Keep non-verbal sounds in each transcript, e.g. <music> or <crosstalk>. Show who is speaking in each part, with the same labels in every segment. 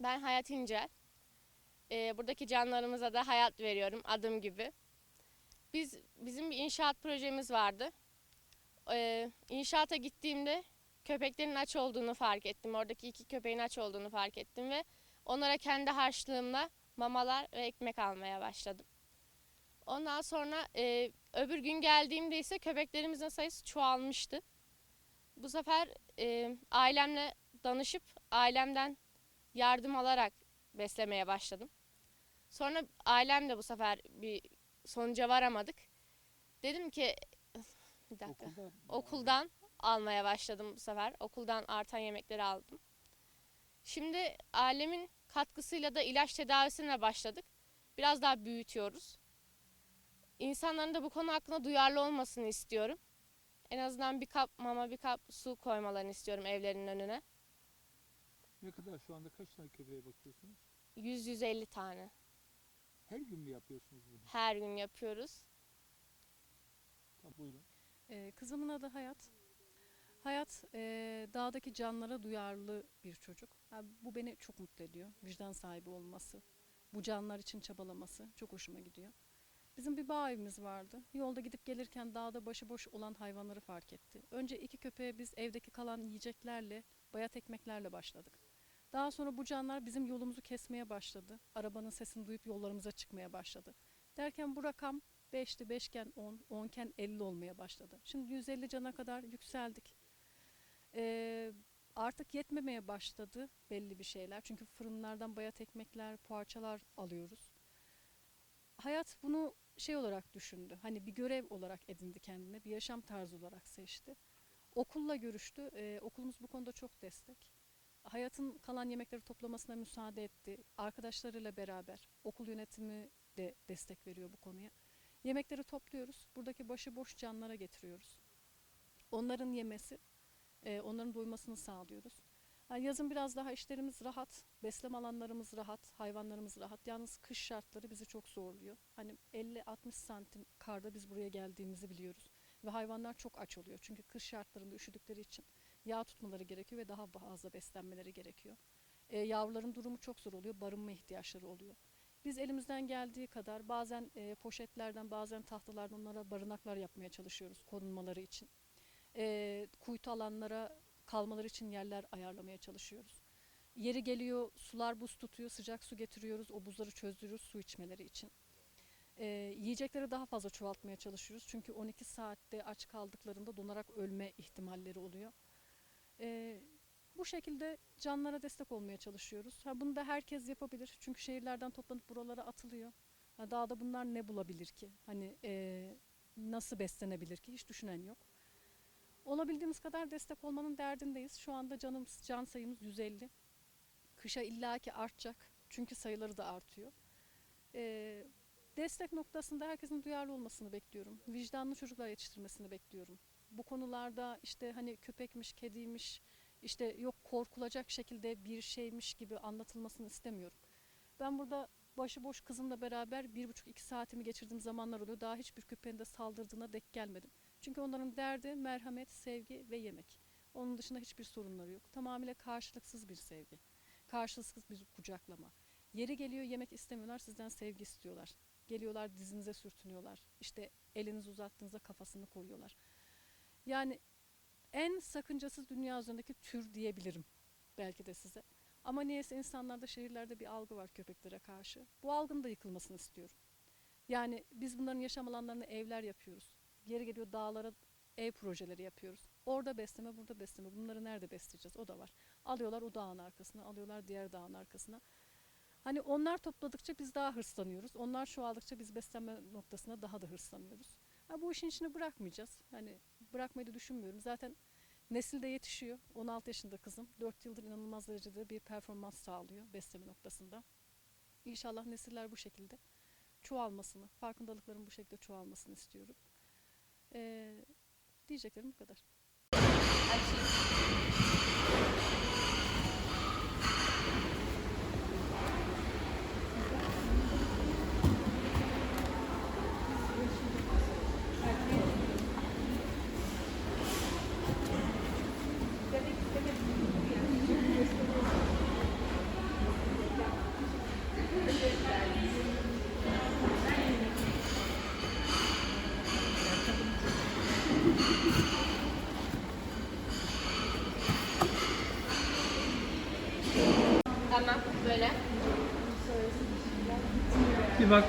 Speaker 1: Ben Hayat İncel. Ee, buradaki canlarımıza da hayat veriyorum adım gibi. Biz bizim bir inşaat projemiz vardı. Ee, gittiğimde köpeklerin aç olduğunu fark ettim. Oradaki iki köpeğin aç olduğunu fark ettim ve onlara kendi harçlığımla mamalar ve ekmek almaya başladım. Ondan sonra e, öbür gün geldiğimde ise köpeklerimizin sayısı çoğalmıştı. Bu sefer e, ailemle danışıp ailemden yardım alarak beslemeye başladım. Sonra ailemle bu sefer bir sonuca varamadık. Dedim ki bir dakika.
Speaker 2: Okulda
Speaker 1: Okuldan almaya başladım bu sefer. Okuldan artan yemekleri aldım. Şimdi ailemin katkısıyla da ilaç tedavisine başladık. Biraz daha büyütüyoruz. İnsanların da bu konu hakkında duyarlı olmasını istiyorum. En azından bir kap mama, bir kap su koymalarını istiyorum evlerinin önüne.
Speaker 2: Ne kadar şu anda kaç tane köpeğe bakıyorsunuz?
Speaker 1: 100-150 tane.
Speaker 2: Her gün mü yapıyorsunuz bunu?
Speaker 1: Her gün yapıyoruz.
Speaker 2: Tamam, buyurun.
Speaker 3: Ee, kızımın adı Hayat. Hayat ee, dağdaki canlara duyarlı bir çocuk. Ha, bu beni çok mutlu ediyor. Vicdan sahibi olması, bu canlar için çabalaması çok hoşuma gidiyor. Bizim bir bağ evimiz vardı. Yolda gidip gelirken dağda başıboş olan hayvanları fark etti. Önce iki köpeğe biz evdeki kalan yiyeceklerle, bayat ekmeklerle başladık. Daha sonra bu canlar bizim yolumuzu kesmeye başladı. Arabanın sesini duyup yollarımıza çıkmaya başladı. Derken bu rakam 5'ti, 5'ken 10, 10'ken 50 olmaya başladı. Şimdi 150 cana kadar yükseldik. Ee, artık yetmemeye başladı belli bir şeyler. Çünkü fırınlardan bayat ekmekler, poğaçalar alıyoruz. Hayat bunu şey olarak düşündü. Hani bir görev olarak edindi kendine, bir yaşam tarzı olarak seçti. Okulla görüştü. Ee, okulumuz bu konuda çok destek. Hayatın kalan yemekleri toplamasına müsaade etti. Arkadaşlarıyla beraber okul yönetimi de destek veriyor bu konuya. Yemekleri topluyoruz. Buradaki başıboş canlara getiriyoruz. Onların yemesi, e, onların doymasını sağlıyoruz. Ha, yazın biraz daha işlerimiz rahat, besleme alanlarımız rahat, hayvanlarımız rahat. Yalnız kış şartları bizi çok zorluyor. Hani 50-60 santim karda biz buraya geldiğimizi biliyoruz. Ve hayvanlar çok aç oluyor. Çünkü kış şartlarında üşüdükleri için yağ tutmaları gerekiyor ve daha fazla beslenmeleri gerekiyor. E, yavruların durumu çok zor oluyor, barınma ihtiyaçları oluyor. Biz elimizden geldiği kadar bazen e, poşetlerden bazen tahtalardan onlara barınaklar yapmaya çalışıyoruz korunmaları için. E, kuytu alanlara kalmaları için yerler ayarlamaya çalışıyoruz. Yeri geliyor sular buz tutuyor sıcak su getiriyoruz o buzları çözdürüyoruz su içmeleri için. E, yiyecekleri daha fazla çoğaltmaya çalışıyoruz çünkü 12 saatte aç kaldıklarında donarak ölme ihtimalleri oluyor. E, bu şekilde canlara destek olmaya çalışıyoruz. Ha, bunu da herkes yapabilir. Çünkü şehirlerden toplanıp buralara atılıyor. Ha, dağda bunlar ne bulabilir ki? Hani e, nasıl beslenebilir ki? Hiç düşünen yok. Olabildiğimiz kadar destek olmanın derdindeyiz. Şu anda canımız, can sayımız 150. Kışa illaki artacak. Çünkü sayıları da artıyor. E, destek noktasında herkesin duyarlı olmasını bekliyorum. Vicdanlı çocuklar yetiştirmesini bekliyorum. Bu konularda işte hani köpekmiş, kediymiş, işte yok korkulacak şekilde bir şeymiş gibi anlatılmasını istemiyorum. Ben burada başıboş kızımla beraber bir buçuk iki saatimi geçirdiğim zamanlar oluyor. Daha hiçbir köpeğin de saldırdığına dek gelmedim. Çünkü onların derdi merhamet, sevgi ve yemek. Onun dışında hiçbir sorunları yok. Tamamıyla karşılıksız bir sevgi. Karşılıksız bir kucaklama. Yeri geliyor yemek istemiyorlar, sizden sevgi istiyorlar. Geliyorlar dizinize sürtünüyorlar. İşte elinizi uzattığınızda kafasını koyuyorlar. Yani en sakıncasız dünya üzerindeki tür diyebilirim belki de size. Ama niyeyse insanlarda şehirlerde bir algı var köpeklere karşı. Bu algının da yıkılmasını istiyorum. Yani biz bunların yaşam alanlarına evler yapıyoruz. Yeri geliyor dağlara ev projeleri yapıyoruz. Orada besleme, burada besleme. Bunları nerede besleyeceğiz? O da var. Alıyorlar o dağın arkasına, alıyorlar diğer dağın arkasına. Hani onlar topladıkça biz daha hırslanıyoruz. Onlar çoğaldıkça biz beslenme noktasına daha da hırslanıyoruz. Ha, bu işin içine bırakmayacağız. Hani bırakmayı da düşünmüyorum. Zaten nesil de yetişiyor. 16 yaşında kızım. 4 yıldır inanılmaz derecede bir performans sağlıyor besleme noktasında. İnşallah nesiller bu şekilde çoğalmasını, farkındalıkların bu şekilde çoğalmasını istiyorum. Ee, diyeceklerim bu kadar.
Speaker 1: Bana
Speaker 2: Bir bak.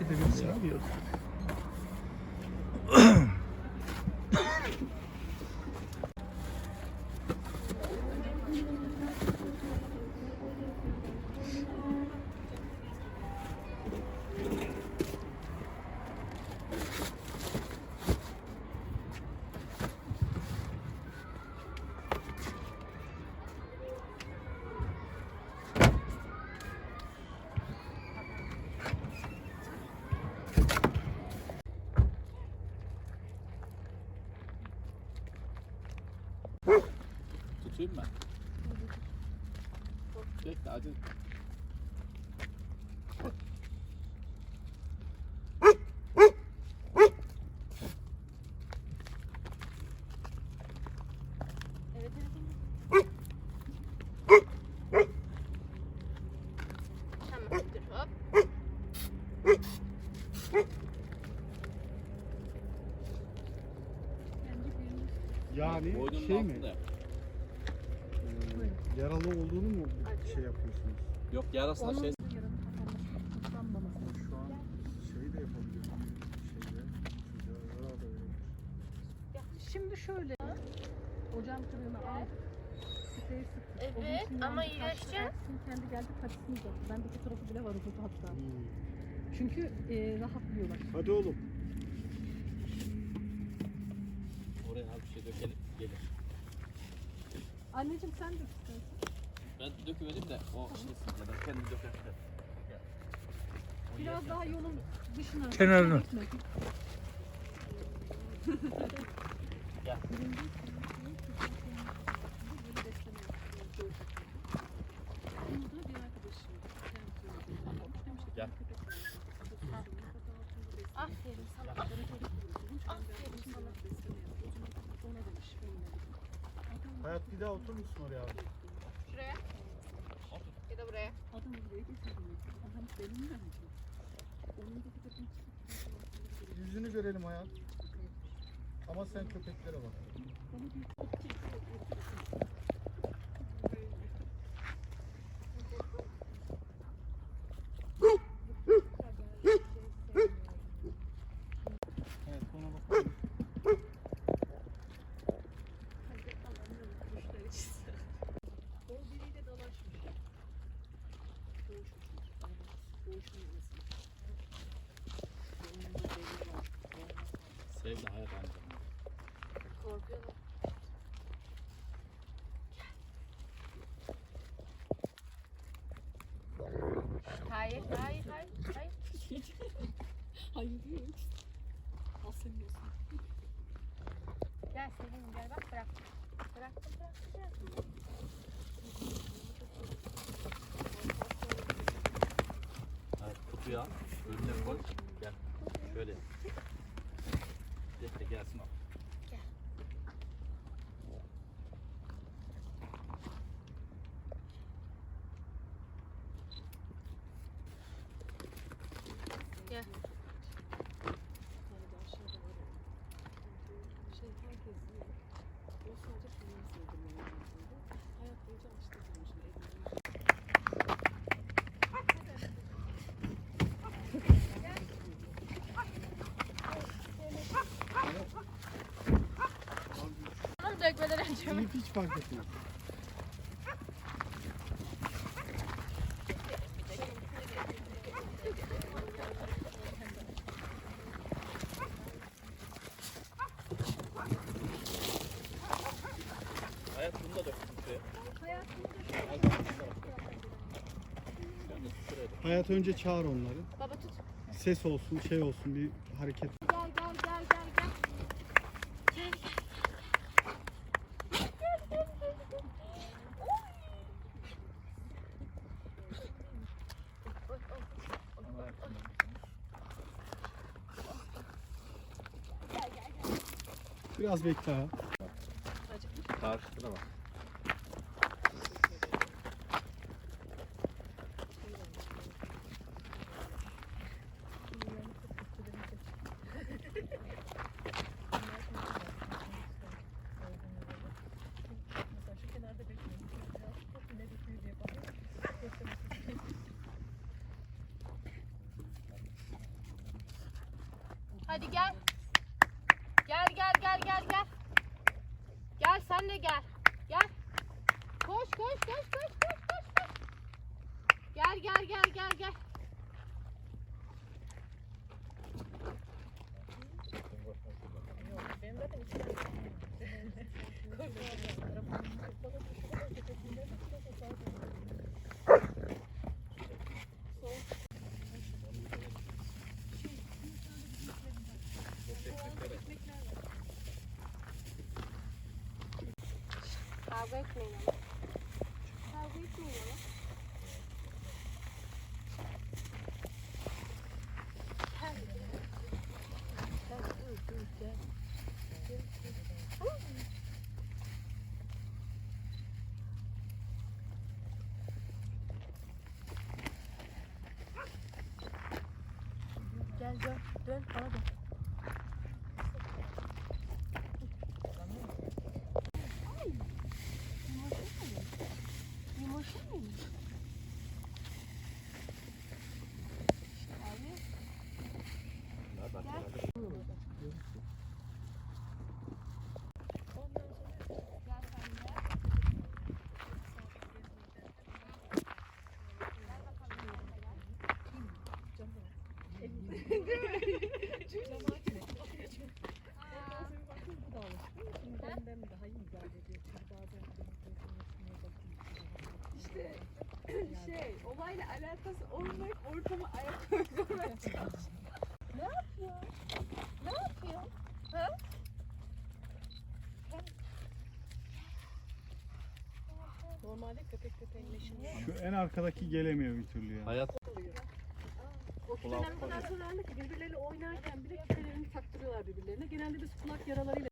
Speaker 2: Gidebilirsin abi yok.
Speaker 4: Tutayım mı? Bekle acı.
Speaker 1: Tamam dur hop.
Speaker 5: Yani
Speaker 4: Boynunun
Speaker 5: şey mi?
Speaker 4: altında.
Speaker 5: e, yaralı olduğunu mu şey yapıyorsunuz?
Speaker 4: Yok şey
Speaker 5: Şu an şey de. Şeyde da.
Speaker 3: Şimdi şöyle. Hocam kırığını al. Spreyi sıktı. O
Speaker 1: Evet, ama iyileşecek.
Speaker 3: kaçtı, kaçtı, Kendi geldi patisini uzattı. Ben iki tarafı bile var uzadı hatta.
Speaker 5: Hmm.
Speaker 3: Çünkü e, rahatlıyorlar.
Speaker 5: Hadi oğlum.
Speaker 4: oraya az bir şey dökelim gelir.
Speaker 3: Anneciğim sen de istersin.
Speaker 4: Ben döküvereyim de o şey sıkmadan kendi döker.
Speaker 3: Biraz daha yolun dışına.
Speaker 2: Kenarına. <laughs>
Speaker 1: Aferin sana. Aferin sana.
Speaker 5: Hayat bir daha otur musun oraya abi?
Speaker 1: Şuraya. Ya da buraya.
Speaker 3: Adam buraya getirdim. Adam benim de Onun da bir takım
Speaker 5: Yüzünü görelim hayat. Ama sen köpeklere bak.
Speaker 4: Sevdi hayat amca.
Speaker 1: Korkuyorlar. Hayır, hayır.
Speaker 6: Hayır, hayır.
Speaker 3: Hayır değil. Al senin olsun.
Speaker 6: Gel Selim gel bak bırak. Bıraktım bıraktım bıraktım.
Speaker 4: Evet, kutuya önüne koy. Gel. Şöyle.
Speaker 6: やつの mi?
Speaker 5: Hiç fark etmez.
Speaker 4: Hayat bunu da şuraya.
Speaker 5: Hayat önce çağır onları.
Speaker 6: Baba tut.
Speaker 5: Ses olsun, şey olsun, bir hareket.
Speaker 6: Gel gel gel gel gel. Gel gel. Gel gel gel gel.
Speaker 5: Biraz bekle ha.
Speaker 4: Karşıda da var.
Speaker 6: Hadi gel. Gel gel gel gel gel. Gel sen de gel. Gel. Koş koş koş koş koş koş. koş. Gel gel gel gel gel. Kavga etmeyin. Kavga etmeyin ama. Gel dön, dön bana dön.
Speaker 7: İşte şey olayla alakası olmayıp ortama ayak uydurmaya çalışıyor.
Speaker 6: Ne yapıyor? Ne yapıyor? Ha?
Speaker 3: Normalde köpek köpekleşmiyor.
Speaker 5: Şu en arkadaki gelemiyor bir türlü ya.
Speaker 4: Hayat
Speaker 3: O küpeler kadar zararlı ki birbirleriyle oynarken bile küpelerini taktırıyorlar birbirlerine. Genelde biz kulak yaralarıyla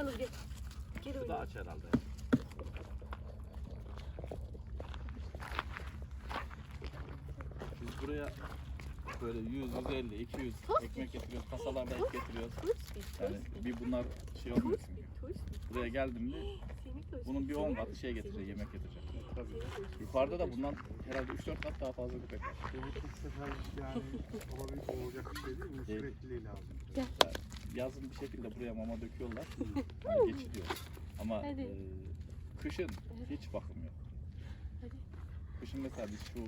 Speaker 6: oynayalım gel. Gel
Speaker 4: Bu da
Speaker 6: oynayalım.
Speaker 4: aç herhalde. Biz buraya böyle 100, 150, 200 ekmek getiriyoruz, kasalarda et getiriyoruz. Yani bir bunlar şey olmuyor çünkü. Buraya geldim mi bunun bir 10 katı şey getirecek, yemek getirecek. Tabii. Yukarıda da bundan herhalde 3-4 kat daha fazla köpek var.
Speaker 5: Bu sefer yani <laughs> olabilir olacak bir şey değil mi? Sürekliliği lazım.
Speaker 4: Yani yazın bir şekilde buraya mama döküyorlar. <laughs> Yani geçiliyor. Ama
Speaker 1: Hadi.
Speaker 4: e, kışın hiç bakım yok. Kışın mesela biz şu